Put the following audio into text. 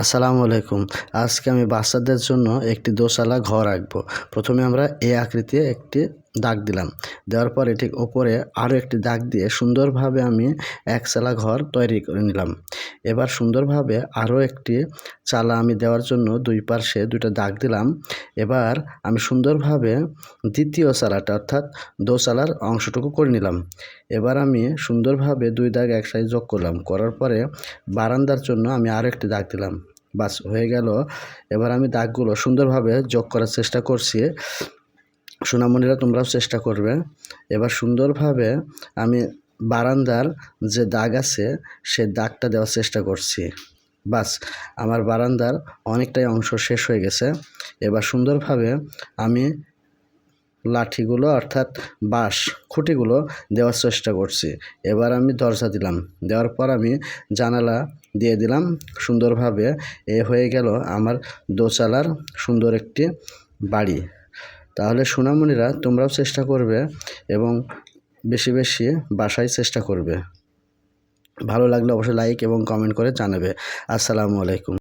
আসসালামু আলাইকুম। আজকে আমি বাচ্চাদের জন্য একটি দোসালা ঘর আঁকবো। প্রথমে আমরা এ আকৃতি একটি দাগ দিলাম। দেওয়ার পরে ঠিক ওপরে আরও একটি দাগ দিয়ে সুন্দরভাবে আমি এক চালা ঘর তৈরি করে নিলাম। এবার সুন্দরভাবে আরও একটি চালা আমি দেওয়ার জন্য দুই পাশে দুটো দাগ দিলাম। এবার আমি সুন্দরভাবে দ্বিতীয় চালাটা অর্থাৎ দোচালার অংশটুকু করে নিলাম। এবার আমি সুন্দরভাবে দুই দাগ একসাথে যোগ করলাম। করার পরে বারান্দার জন্য আমি আরও একটি দাগ দিলাম। বাস, হয়ে গেল। এবার আমি দাগগুলো সুন্দরভাবে যোগ করার চেষ্টা করছি। সোনামণিরা তোমরাও চেষ্টা করবে। এবার সুন্দরভাবে আমি বারান্দার যে দাগ আছে, সে দাগটা দেওয়ার চেষ্টা করছি। বাস, আমার বারান্দার অনেকটাই অংশ শেষ হয়ে গেছে। এবার সুন্দরভাবে আমি লাঠিগুলো, অর্থাৎ বাঁশ, খুঁটিগুলো দেওয়ার চেষ্টা করছি। এবার আমি দরজা দিলাম। দেওয়ার পর আমি জানালা দিয়ে দিলাম। সুন্দরভাবে এ হয়ে গেল আমার দোচালার সুন্দর একটি বাড়ি। তাহলে সোনামণিরা তোমরাও চেষ্টা করবে এবং বেশি বেশি বাসায় চেষ্টা করবে। ভালো লাগলে অবশ্যই লাইক এবং কমেন্ট করে জানাবে। আসসালামু আলাইকুম।